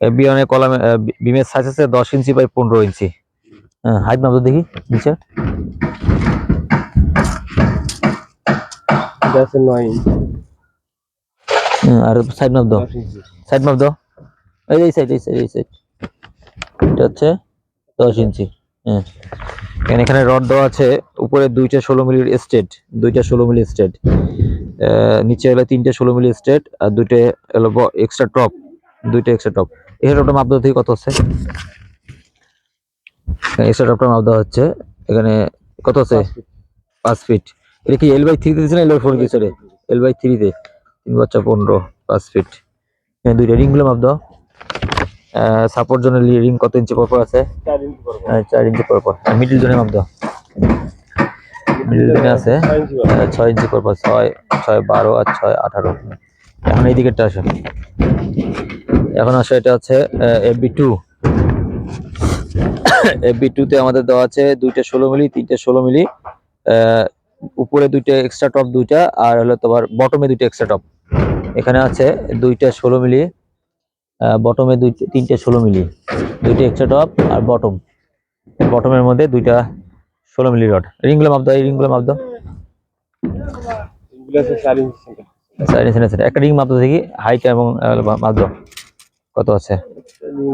B অনেক কলামে বিমের সাইজ আছে দশ ইঞ্চি বাই পনেরো ইঞ্চি। হ্যাঁ হাইট মাপ দেখি নিচে। আর সাইড মাপ দাও। সাইড মাপ দাও। এই এই সাইড এই সাইড এই সাইড এটা হচ্ছে দশ ইঞ্চি। হ্যাঁ এখানে এখানে রড দেওয়া আছে। উপরে দুইটা ষোলো মিলির স্টেট দুইটা ষোলো মিলি স্টেট নিচে হলো তিনটে ষোলো মিলি স্টেট আর দুইটা হলো এক্সট্রা টপ দুইটা এক্সট্রা টপ ওটা মাপ দেওয়া থেকে কত হচ্ছে? এক্সট্রা টপটা মাপ দেওয়া হচ্ছে এখানে কত আছে পাঁচ ফিট এটা কি এল বাই থ্রিতে দিচ্ছে না এল বাই ফোর দিচ্ছে রে এল বাই থ্রিতে তিন বাচ্চা পনেরো পাঁচ ফিট এখানে দুইটা রিংগুলো মাপ দাও। সাপোর্ট জন্য রিং কত ইঞ্চি পর পর আছে? চার ইঞ্চি পর পর মিডিল জোনে মাপ দাও। মিডিল জোনে আছে ছয় ইঞ্চি করব ছয় ইঞ্চি পর পর ছয় ছয় বারো আর ছয় আঠারো। এখন এই দিকেরটা আসো। এখন আসো এটা হচ্ছে এফবি টু এফবি টু তে আমাদের দেওয়া আছে দুইটা ষোলো মিলি তিনটে ষোলো মিলি উপরে দুইটা এক্সট্রা টপ দুইটা আর হলো তোমার বটমে দুইটা এক্সট্রা টপ এখানে আছে দুইটা ষোলো মিলি বটমে দুই তিনটে ষোলো মিলি দুইটা এক্সট্রা টপ আর বটম বটমের মধ্যে দুইটা ষোলো মিলি রড রিংগুলো মাপ দাও এই রিংগুলো মাপ দাও। একটা রিং মাপ দেখি হাইট এবং মাপ দাও। কত আছে?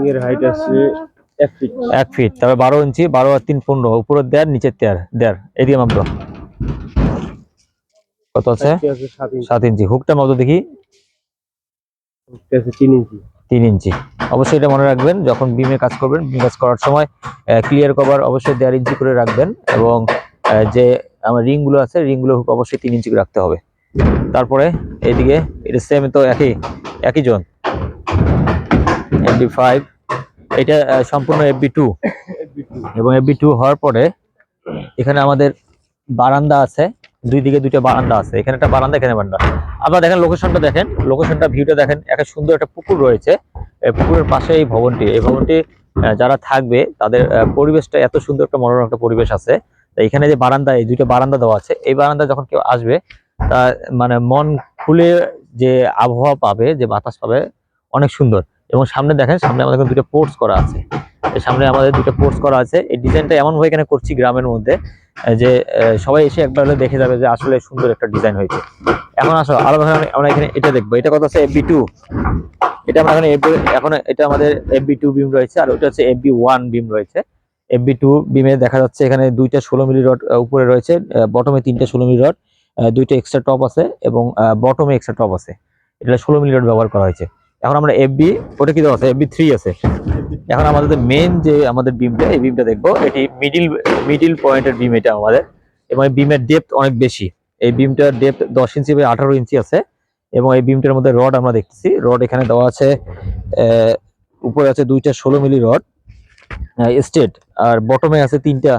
এর হাইট আছে এক ফিট এক ফিট তারপরে বারো ইঞ্চি বারো আর তিন পনেরো উপরের দেড় নিচের দেড় দেড় এদিকে মাপ দাও কত আছে? সাত ইঞ্চি। হুকটা মাপ দাও দেখি। তিন ইঞ্চি। তিন ইঞ্চি। অবশ্যই এটা মনে রাখবেন যখন বিমে কাজ করবেন বিম কাজ করার সময় ক্লিয়ার কভার অবশ্যই দেড় ইঞ্চি করে রাখবেন এবং যে আমার রিংগুলো আছে রিংগুলো হুক অবশ্যই তিন ইঞ্চি করে রাখতে হবে। তারপরে এইদিকে এটা সেম তো একই একই জন। এফবি ফাইভ এটা সম্পূর্ণ এফবি টু এবং এফবি টু হওয়ার পরে এখানে আমাদের বারান্দা আছে। দুই দিকে দুইটা বারান্দা আছে। এখানে একটা বারান্দা এখানে বারান্দা। আপনারা দেখেন লোকেশনটা দেখেন। লোকেশনটা ভিউটা দেখেন। একটা সুন্দর একটা পুকুর রয়েছে। এই পুকুরের পাশে এই ভবনটি। এই ভবনটি যারা থাকবে তাদের পরিবেশটা এত সুন্দর একটা মনোরম একটা পরিবেশ আছে। এখানে যে বারান্দা এই দুইটা বারান্দা দেওয়া আছে। এই বারান্দা যখন কেউ আসবে তা মানে মন খুলে যে আবহাওয়া পাবে যে বাতাস পাবে অনেক সুন্দর। এবং সামনে দেখেন, সামনে আমাদের দুটো পোর্টস করা আছে। সামনে আমাদের দুটো পোর্টস করা আছে। এই ডিজাইনটা এমন ভাবে এখানে করছি গ্রামের মধ্যে যে সবাই এসে একবার হলে দেখে যাবে যে আসলে সুন্দর একটা ডিজাইন হয়েছে। এখন আসো আলাদা আমরা এখানে এটা দেখব। এটা কত আছে এফবি টু এটা আমরা এখানে FB এখন এটা আমাদের এফবি টু বিম রয়েছে, আর ওটা হচ্ছে এফবি ওয়ান বিম রয়েছে। এফবি টু বিমে দেখা যাচ্ছে এখানে দুইটা ষোলো মিলি রড উপরে রয়েছে বটমে তিনটা ষোলো মিলি রড দুইটা এক্সট্রা টপ আছে এবং বটমে এক্সট্রা টপ আছে। এটা ষোলো মিলি রড ব্যবহার করা হয়েছে। এখন আমরা এফবি ওটা কি দেওয়া আছে? এফবি থ্রি আছে। এখন আমাদের মেন যে আমাদের বিমটা এই বিমটা দেখব। এটি মিডিল মিডিল পয়েন্টের বিম এটা আমাদের। এবং এই বিমের ডেপথ অনেক বেশি। এই বিমটার ডেপথ দশ ইঞ্চি বা আঠারো ইঞ্চি আছে। এবং এই বিমটার মধ্যে রড আমরা দেখতেছি। রড এখানে দেওয়া আছে উপরে আছে দুইটা ষোলো মিলি রড স্টেট আর বটমে আছে তিনটা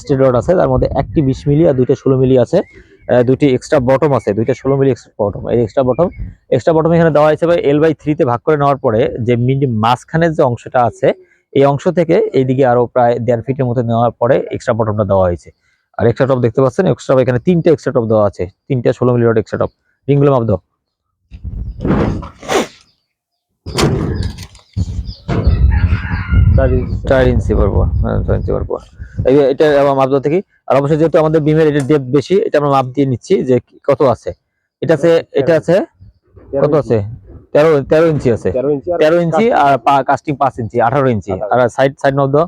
স্টেট রড আছে। তার মধ্যে একটি বিশ মিলি আর দুইটা ষোলো মিলি আছে। দুইটি এক্সট্রা বটম আছে, দুইটা ষোলো মিলি এক্সট্রা বটম এই এক্সট্রা বটম এক্সট্রা বটম এখানে দেওয়া হয়েছে ভাই এল বাই থ্রিতে ভাগ করে নেওয়ার পরে যে মিডি মাঝখানের যে অংশটা আছে, এই অংশ থেকে এইদিকে আরও প্রায় দেড় ফিটের মতো নেওয়ার পরে এক্সট্রা বটমটা দেওয়া হয়েছে। আর এক্সট্রা টপ দেখতে পাচ্ছেন এক্সট্রা এখানে তিনটা এক্সট্রা টপ দেওয়া আছে, তিনটা ষোলো মিলি রড এক্সট্রা টপ রিংগুলো মাপ দাও। চার ইঞ্চি পরপর হ্যাঁ চার ইঞ্চি যে এটা আবার মাপ দাও থেকে আর অবশ্যই যেহেতু আমাদের বিমের এটা ডেপ বেশি এটা আমরা মাপ দিয়ে নিচ্ছি যে কত আছে। এটা আছে এটা আছে কত আছে? তেরো তেরো ইঞ্চি আছে। তেরো ইঞ্চি আর কাস্টিং পাঁচ ইঞ্চি আঠারো ইঞ্চি। আর সাইড সাইড মাপ দাও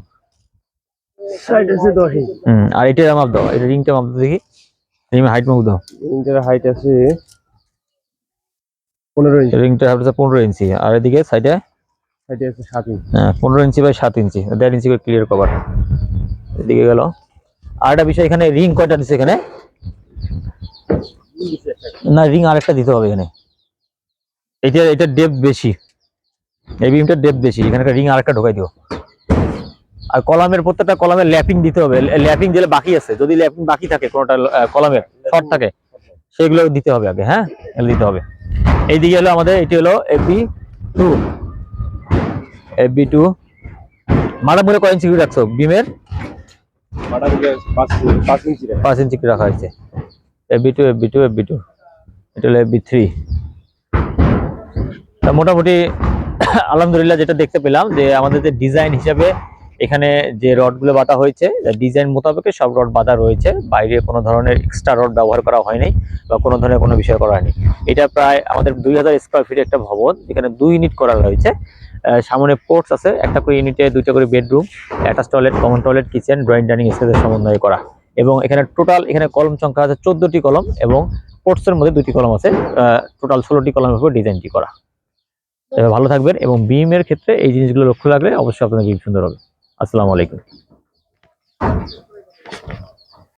সাইড আছে দশ ইঞ্চি। হুম আর এটা মাপ দাও এটা রিংটা মাপ দেখি। রিং হাইট মাপ দাও রিংটার হাইট আছে পনেরো ইঞ্চি। রিংটা হাইট আছে পনেরো ইঞ্চি। আর এদিকে সাইডে হাইটে আছে সাত ইঞ্চি। হ্যাঁ পনেরো ইঞ্চি বাই সাত ইঞ্চি। দেড় ইঞ্চি করে ক্লিয়ার কভার এদিকে গেল। আর একটা বিষয় এখানে রিং কয়টা দিচ্ছে এখানে? না রিং আরেকটা দিতে হবে এখানে। এটা এটা ডেপ বেশি। এই বিমটার ডেপ বেশি। এখানে রিং আরেকটা ঢোকাই দিও। আর কলামের প্রত্যেকটা কলামের ল্যাপিং দিতে হবে। ল্যাপিং যেটা বাকি আছে। যদি ল্যাপিং বাকি থাকে, কোনোটা কলামের শর্ট থাকে, সেগুলো দিতে হবে আগে হ্যাঁ? দিতে হবে। এইদিকে হলো আমাদের, এটি হলো এফবি টু এফবি টু মারা মনে কয় ইঞ্চি রাখছো? বিমের মাটা দিলে পাঁচ ইঞ্চি- রাখে। হয়েছে। FB two FB two FB two. এটা হলো এফবি থ্রি। মোটামুটি আলহামদুলিল্লাহ যেটা দেখতে পেলাম যে আমাদের যে ডিজাইন হিসাবে এখানে যে রডগুলো বাঁধা হয়েছে ডিজাইন মোতাবেকে সব রড বাঁধা রয়েছে। বাইরে কোনো ধরনের এক্সট্রা রড ব্যবহার করা হয়নি বা কোনো ধরনের কোনো বিষয় করা হয়নি। এটা প্রায় আমাদের দুই হাজার স্কোয়ার ফিট একটা ভবন যেখানে দুই ইউনিট করা আহ, সামনে পোর্টস আছে, একটা করে ইউনিটে দুইটা করে bedroom attach toilet common toilet kitchen drawing dining স্পেসের সমন্বয় করা। এবং এখানে টোটাল এখানে কলম সংখ্যা আছে চোদ্দটি কলম এবং পোর্টসের মধ্যে দুটি কলম আছে টোটাল ষোলোটি কলমের উপর ডিজাইনটি করা। ভালো থাকবেন এবং বিমের ক্ষেত্রে এই জিনিসগুলো লক্ষ্য রাখলে অবশ্যই আপনাদের বিম সুন্দর হবে। আসসালামু আলাইকুম।